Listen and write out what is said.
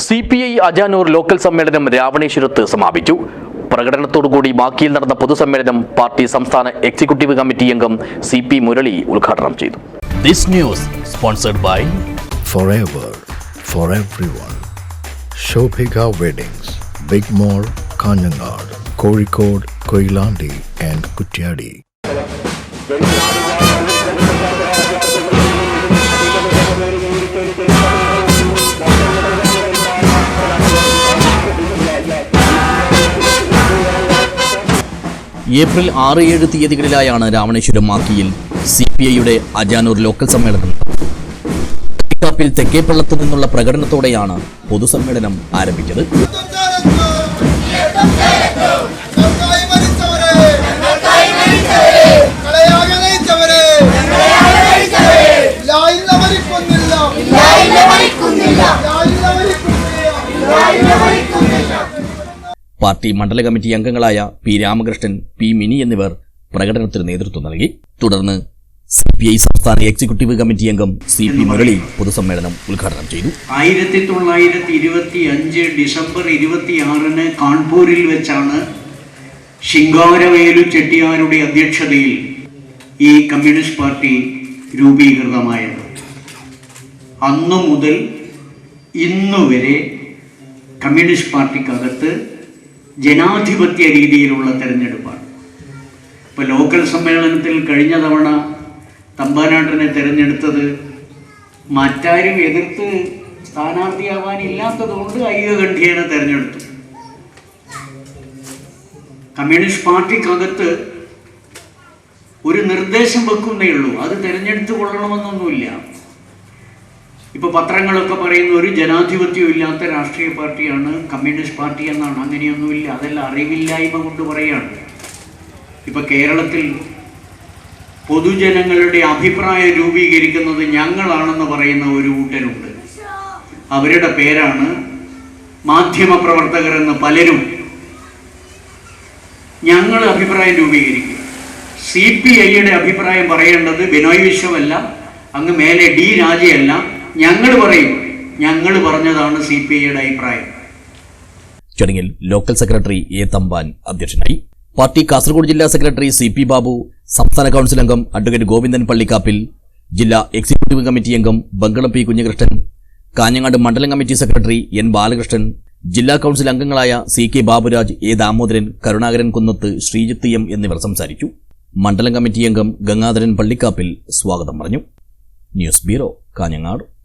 C P I Ajanur local സമ്മേളനം രാവണേശ്വരത്ത് സമാപിച്ചു പ്രകടനത്തോടുകൂടി ബാക്കിയിൽ നടന്ന പൊതുസമ്മേളനം പാർട്ടി സംസ്ഥാന എക്സിക്യൂട്ടീവ് കമ്മിറ്റി അംഗം സി പി മുരളി ഉദ്ഘാടനം ചെയ്തു this news sponsored by for forever for everyone. Shobhika weddings big Mall, Kanhangad Kozhikode Koilandi and Kutyadi. April ആറ് ഏഴ് തീയതികളിലായാണ് രാമണേശ്വരം മാക്കിയിൽ സി പി ഐയുടെ അജാനൂർ ലോക്കൽ സമ്മേളനം. തെക്കേപ്പള്ളത്ത് നിന്നുള്ള പ്രകടനത്തോടെയാണ് പൊതുസമ്മേളനം ആരംഭിച്ചത്. പാർട്ടി മണ്ഡല കമ്മിറ്റി അംഗങ്ങളായ പി രാമകൃഷ്ണൻ പി മിനി എന്നിവർ പ്രകടനത്തിന് നേതൃത്വം നൽകി. തുടർന്ന് സി പി ഐ സംസ്ഥാന എക്സിക്യൂട്ടീവ് കമ്മിറ്റി അംഗം സി പി മുരളി പൊതുസമ്മേളനം ഉദ്ഘാടനം ചെയ്തു. ആയിരത്തി തൊള്ളായിരത്തി ഇരുപത്തി അഞ്ച് ഡിസംബർ ഇരുപത്തിയാറിന് കാൺപൂരിൽ വെച്ചാണ് ശിങ്കാരവേലു ചെട്ടിയാരുടെ അധ്യക്ഷതയിൽ ഈ കമ്മ്യൂണിസ്റ്റ് പാർട്ടി രൂപീകൃതമായത്. അന്നു മുതൽ ഇന്നുവരെ കമ്മ്യൂണിസ്റ്റ് പാർട്ടിക്കകത്ത് ജനാധിപത്യ രീതിയിലുള്ള തെരഞ്ഞെടുപ്പാണ്. ഇപ്പോൾ ലോക്കൽ സമ്മേളനത്തിൽ കഴിഞ്ഞ തവണ തമ്പാനാട്ടിനെ തിരഞ്ഞെടുത്തത് മറ്റാരും എതിർത്ത് സ്ഥാനാർത്ഥിയാവാനില്ലാത്തതുകൊണ്ട് ഐകകണ്ഠ്യേനെ തിരഞ്ഞെടുത്തു. കമ്മ്യൂണിസ്റ്റ് പാർട്ടിക്കകത്ത് ഒരു നിർദ്ദേശം വെക്കുന്നേ ഉള്ളൂ. അത് തിരഞ്ഞെടുത്ത് കൊള്ളണമെന്നൊന്നുമില്ല. ഇപ്പൊ പത്രങ്ങളൊക്കെ പറയുന്ന ഒരു ജനാധിപത്യമില്ലാത്ത രാഷ്ട്രീയ പാർട്ടിയാണ് കമ്മ്യൂണിസ്റ്റ് പാർട്ടി എന്നാണ്. അങ്ങനെയൊന്നുമില്ല. അതെല്ലാം അറിവില്ലായ്മ കൊണ്ട് പറയാണ്. ഇപ്പോൾ കേരളത്തിൽ പൊതുജനങ്ങളുടെ അഭിപ്രായം രൂപീകരിക്കുന്നത് ഞങ്ങളാണെന്ന് പറയുന്ന ഒരു കൂട്ടരുണ്ട്. അവരുടെ പേരാണ് മാധ്യമപ്രവർത്തകരെന്ന് പലരും ഞങ്ങൾ അഭിപ്രായം രൂപീകരിക്കും. സി പി ഐയുടെ അഭിപ്രായം പറയേണ്ടത് ബിനോയ് വിശ്വമല്ല അങ്ങ് മേലെ ഡി രാജയല്ല ഞങ്ങൾ പറയും. ഞങ്ങൾ പറഞ്ഞതാണ് സി പി ഐയുടെ അഭിപ്രായം. ചടങ്ങിൽ ലോക്കൽ സെക്രട്ടറി എ തമ്പാൻ അധ്യക്ഷനായി. പാർട്ടി കാസർഗോഡ് ജില്ലാ സെക്രട്ടറി സി പി ബാബു സംസ്ഥാന കൗൺസിൽ അംഗം അഡ്വക്കേറ്റ് ഗോവിന്ദൻ പള്ളിക്കാപ്പിൽ ജില്ലാ എക്സിക്യൂട്ടീവ് കമ്മിറ്റി അംഗം ബംഗളം പി കുഞ്ഞികൃഷ്ണൻ കാഞ്ഞങ്ങാട് മണ്ഡലം കമ്മിറ്റി സെക്രട്ടറി എൻ ബാലകൃഷ്ണൻ ജില്ലാ കൗൺസിൽ അംഗങ്ങളായ C K Baburaj A Damodaran Karunakaran Kunnath Sreejith M എന്നിവർ സംസാരിച്ചു. മണ്ഡലം കമ്മിറ്റി അംഗം ഗംഗാധരൻ പള്ളിക്കാപ്പിൽ സ്വാഗതം പറഞ്ഞു. News bureau Kanhangad.